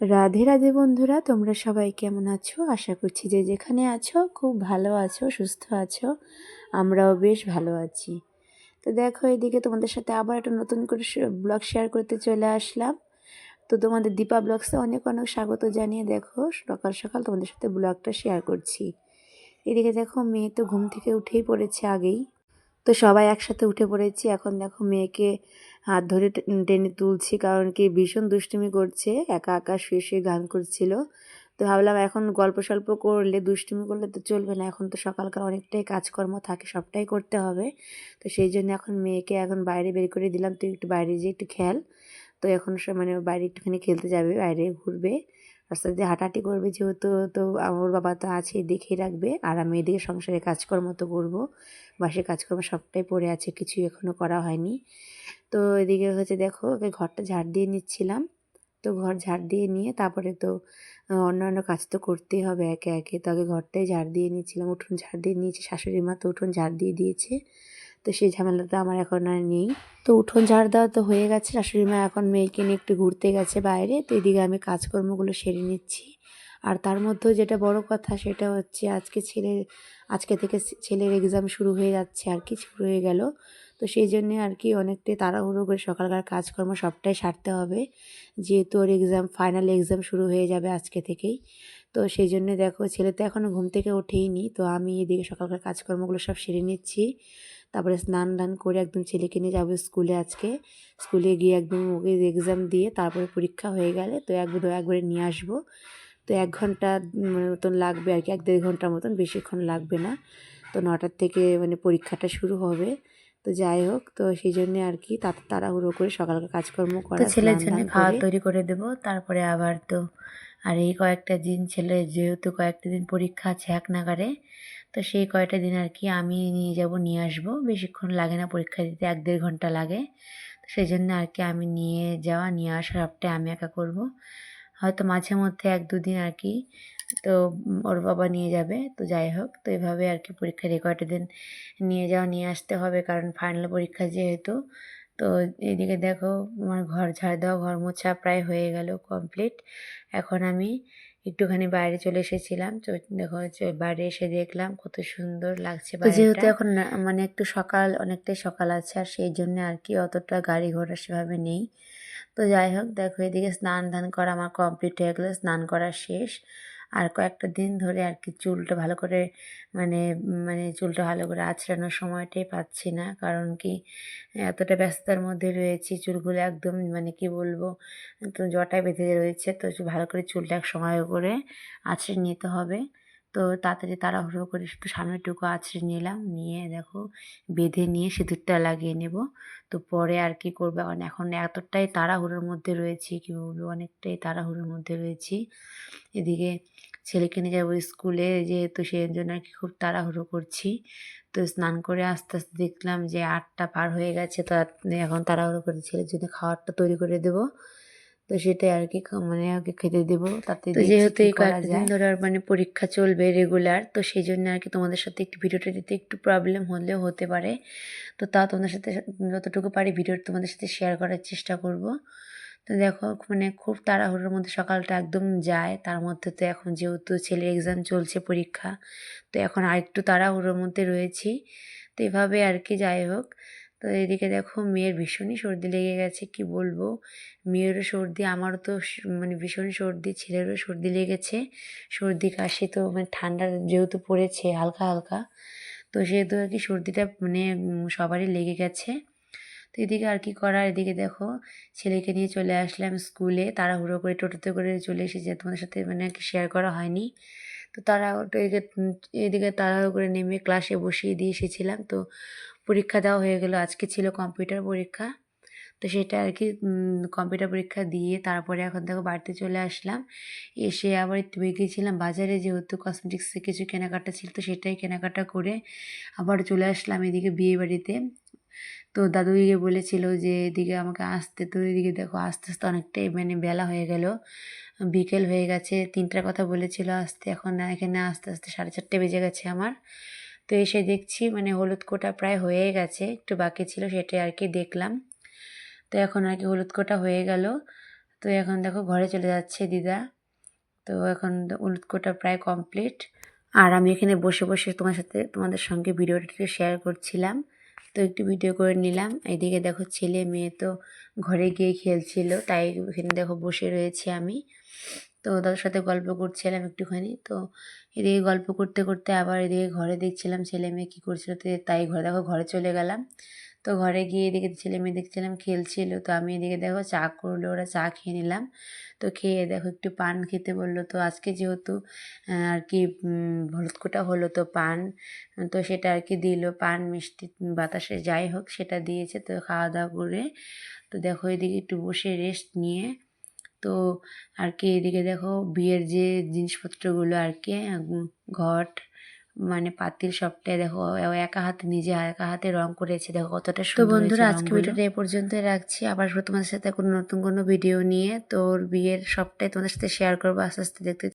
রাধে রাধে বন্ধুরা, তোমরা সবাই কেমন আছো? আশা করছি যে যেখানে আছো, খুব ভালো আছো, সুস্থ আছো, আমরাও বেশ ভালো আছি। তো দেখো, এদিকে তোমাদের সাথে আবার একটা নতুন করে ব্লগ শেয়ার করতে চলে আসলাম। তো তোমাদের দীপা ব্লগসে অনেক অনেক স্বাগত জানিয়ে দেখো, সকাল সকাল তোমাদের সাথে ব্লগটা শেয়ার করছি। এদিকে দেখো, মেয়ে তো ঘুম থেকে উঠেই পড়েছে আগেই। তো সবাই একসাথে উঠে পড়েছি। এখন দেখো মেয়েকে হাত ধরে টেনে তুলছি কারণ কি ভীষণ দুষ্টুমি করছে। একা একা শুয়ে শুয়ে গান করছিল। তো ভাবলাম এখন গল্প সল্প করলে, দুষ্টুমি করলে তো চলবে না। এখন তো সকালকার অনেকটাই কাজকর্ম থাকে, সবটাই করতে হবে। তো সেই জন্য এখন মেয়েকে এখন বাইরে বের করে দিলাম। তুই একটু বাইরে যেয়ে একটু খেল। তো এখন সে মানে বাইরে একটুখানি খেলতে যাবে, বাইরে ঘুরবে। রাস্তা দিয়ে হাঁটাহাঁটি করবে যেহেতু, তো আমার বাবা তো আছে, দেখেই রাখবে। আর আমি এদিকে সংসারে কাজকর্ম তো করব। বাসে কাজকর্ম সবটাই পড়ে আছে, কিছুই এখনও করা হয়নি। তো এদিকে হচ্ছে দেখো, ওকে ঘরটা ঝাড় দিয়ে নিচ্ছিলাম। তো ঘর ঝাড় দিয়ে নিয়ে তারপরে তো অন্যান্য কাজ তো করতেই হবে একে একে। তো আগে ঘরটাই ঝাড় দিয়ে নিচ্ছিলাম, উঠোন ঝাড় দিয়ে নিয়েছি, শাশুড়ি মা তো উঠোন ঝাড় দিয়ে দিয়েছে। তো সেই ঝামেলাটা আমার এখন আর নেই। তো উঠোন ঝাড় দেওয়া তো হয়ে গেছে। শাশুড়ি মা এখন মেয়েকে নিয়ে একটু ঘুরতে গেছে বাইরে। তো এদিকে আমি কাজকর্মগুলো সেরে নিচ্ছি। আর তার মধ্যেও যেটা বড় কথা সেটা হচ্ছে আজকে ছেলের, আজকে থেকে ছেলের এক্সাম শুরু হয়ে যাচ্ছে, আর কি শুরু হয়ে গেল। তো সেই জন্যে আর কি অনেকটাই তাড়াহুড়ো করে সকালকার কাজকর্ম সবটাই সারতে হবে। যেহেতু ওর এক্সাম ফাইনাল এক্সাম শুরু হয়ে যাবে আজকে থেকেই। তো সেই জন্যে দেখো ছেলে তো এখনও ঘুম থেকে ওঠেইনি। তো আমি এদিকে সকালকার কাজকর্মগুলো সব সেরে নিচ্ছি। তারপরে স্নান দান করে একদম ছেলেকে নিয়ে যাব স্কুলে আজকে। স্কুলে গিয়ে একদম ওকে এক্সাম দিয়ে তারপরে পরীক্ষা হয়ে গেলে তো একবার একবারে নিয়ে আসব। তো এক ঘণ্টা মতন লাগবে আর কি এক দেড় ঘণ্টার মতন বেশিক্ষণ লাগবে না। তো নটার থেকে মানে পরীক্ষাটা শুরু হবে। তো যাই হোক তো সেই জন্য আর কি তাড়াহুড়ো করে সকালকে কাজকর্ম করা ছেলের জন্য খাওয়া তৈরি করে দেব তারপরে আবার তো আর এই কয়েকটা দিন ছেলে যেহেতু কয়েকটা দিন পরীক্ষা আছে এক নাগারে তো সেই কয়টা দিন আর কি আমি নিয়ে যাব, নিয়ে আসব। বেশিক্ষণ লাগে না, পরীক্ষা দিতে এক দেড় ঘণ্টা লাগে। সেই জন্য আর কি আমি নিয়ে যাওয়া, নিয়ে আসা সবটাই আমি একা করব। হয়তো মাঝে মধ্যে এক দুদিন আর কি তো ওর বাবা নিয়ে যাবে। তো যাই হোক, তো এভাবে আর কি পরীক্ষার কয়টা দিন নিয়ে যাওয়া, নিয়ে আসতে হবে। কারণ ফাইনাল পরীক্ষা যেহেতু, তো এদিকে দেখো, আমার ঘর ঝাড় দেওয়া, ঘর মোছা প্রায় হয়ে গেল কমপ্লিট এখন আমি একটুখানি বাইরে চলে এসেছিলাম। তো দেখো বাইরে এসে দেখলাম কত সুন্দর লাগছে যেহেতু এখন মানে একটু সকাল অনেকটাই সকাল আছে আর সেই জন্য আর কি অতটা গাড়ি ঘোড়া সেভাবে নেই। তো যাই হোক দেখো এদিকে স্নান ধান করা আমার কমপ্লিট হয়ে গেলো স্নান করা শেষ। আর কয়েকটা দিন ধরে আর কি চুলটা ভালো করে মানে মানে চুলটা ভালো করে আছড়ানোর সময়টাই পাচ্ছি না। কারণ কি, এতটা ব্যস্ততার মধ্যে রয়েছি, চুলগুলো একদম মানে কি বলব তো জটায় বেঁধে রয়েছে। তো ভালো করে চুলটা এক সময় করে আছড়ে নিতে হবে। তো তাড়াতাড়ি তাড়াহুড়ো করে একটু সামনেটুকু আছড়ে নিলাম। নিয়ে দেখো বেঁধে নিয়ে সিঁদুরটা লাগিয়ে নেব। তো পরে আর কি করব? কারণ এখন এতটাই তাড়াহুড়োর মধ্যে রয়েছি কী বলব? অনেকটাই তাড়াহুড়োর মধ্যে রয়েছি। এদিকে ছেলেকে নিয়ে যাব স্কুলে, যেহেতু সেই জন্য আর কি খুব তাড়াহুড়ো করছি। তো স্নান করে আস্তে আস্তে দেখলাম যে আটটা পার হয়ে গেছে। তো এখন তাড়াহুড়ো করে ছেলের জন্য খাবারটা তৈরি করে দেবো। তো সেটাই আর কি মানে আগে খেতে দেবো তাতে তো যেহেতু এই কয়েকদিন ধরে আর মানে পরীক্ষা চলবে রেগুলার তো সেই জন্য আর কি তোমাদের সাথে একটু ভিডিওটা দিতে একটু প্রবলেম হলেও হতে পারে। তো তা তোমাদের সাথে যতটুকু পারি ভিডিওটা তোমাদের সাথে শেয়ার করার চেষ্টা করব। তো দেখো মানে খুব তাড়াহুড়োর মধ্যে সকালটা একদম যায় তার মধ্যে তো এখন যেহেতু ছেলের এক্সাম চলছে পরীক্ষা তো এখন আরেকটু তাড়াহুড়োর মধ্যে রয়েছি। তো এভাবে আর কি যাই হোক। তো এদিকে দেখো মেয়ের ভীষণই সর্দি লেগে গেছে, কি বলব? মেয়েরও সর্দি, আমারও তো মানে ভীষণই সর্দি, ছেলেরও সর্দি লেগেছে। সর্দি কাশি তো মানে ঠান্ডা যেহেতু পড়েছে, হালকা হালকা। তো সেহেতু আর কি সর্দিটা মানে সবারই লেগে গেছে। তো এদিকে আর কি করার? এদিকে দেখো ছেলেকে নিয়ে চলে আসলাম স্কুলে। তাড়াহুড়ো করে, টোটোতে করে চলে এসেছে তোমাদের সাথে মানে আর কি শেয়ার করা হয়নি। তো তারা এদিকে এদিকে তাড়াহুড়ো করে নেমে ক্লাসে বসিয়ে দিয়ে এসেছিলাম। তো পরীক্ষা দেওয়া হয়ে গেলো, আজকে ছিল কম্পিউটার পরীক্ষা। তো সেটা আর কি কম্পিউটার পরীক্ষা দিয়ে তারপরে এখন দেখো বাড়িতে চলে আসলাম। এসে আবার একটু গিয়েছিলাম বাজারে যেহেতু কসমেটিক্সে কিছু কেনাকাটা ছিল, তো সেটাই কেনাকাটা করে আবার চলে আসলাম এদিকে বিয়ে বাড়িতে। তো দাদু দিকে বলেছিল যে, এদিকে আমাকে আসতে, তো এদিকে দেখো আস্তে আস্তে অনেকটাই মানে বেলা হয়ে গেল। বিকেল হয়ে গেছে। তিনটার কথা বলেছিল আসতে। এখন এখানে আস্তে আস্তে সাড়ে চারটে বেজে গেছে আমার। তো এসে দেখছি মানে হলুদ কোটা প্রায় হয়ে গেছে, একটু বাকি ছিল সেটাই আর কি দেখলাম। তো এখন আর কি হলুদ কোটা হয়ে গেল। তো এখন দেখো ঘরে চলে যাচ্ছে দিদা। তো এখন হলুদ কোটা প্রায় কমপ্লিট। আর আমি এখানে বসে বসে তোমার সাথে, তোমাদের সঙ্গে ভিডিওটা একটু শেয়ার করছিলাম। তো একটু ভিডিও করে নিলাম। এইদিকে দেখো ছেলে মেয়ে তো ঘরে গিয়ে খেলছিল, তাই এখানে দেখো বসে রয়েছি আমি। তো তাদের সাথে গল্প করছিলাম একটুখানি। তো এদিকে গল্প করতে করতে আবার এদিকে ঘরে দেখছিলাম ছেলে মেয়ে কী করছিল তো তাই ঘরে দেখো ঘরে চলে গেলাম। তো ঘরে গিয়ে এদিকে ছেলে মেয়ে দেখছিলাম খেলছিল। তো আমি এদিকে দেখো চা করল, ওরা চা খেয়ে নিলাম। তো খেয়ে দেখো একটু পান খেতে বলল। তো আজকে যেহেতু আর কি হলুদকোটা হলো তো পান, তো সেটা আর কি দিল। পান, মিষ্টি, বাতাসে যাই হোক সেটা দিয়েছে। তো খাওয়া দাওয়া করে, তো দেখো এদিকে একটু বসে রেস্ট নিয়ে তো আর কি এদিকে দেখো বিয়ের যে জিনিসপত্রগুলো আর কি ঘট মানে পাতিল সবটাই দেখো একা হাতে নিজে একা হাতে রং করেছে দেখো কতটা তো বন্ধুরা, আজকে। ভিডিওটা এ পর্যন্ত রাখছি আবার তোমাদের সাথে কোনো নতুন কোনো ভিডিও নিয়ে তোর বিয়ের সবটাই তোমাদের সাথে শেয়ার করব আস্তে আস্তে দেখতে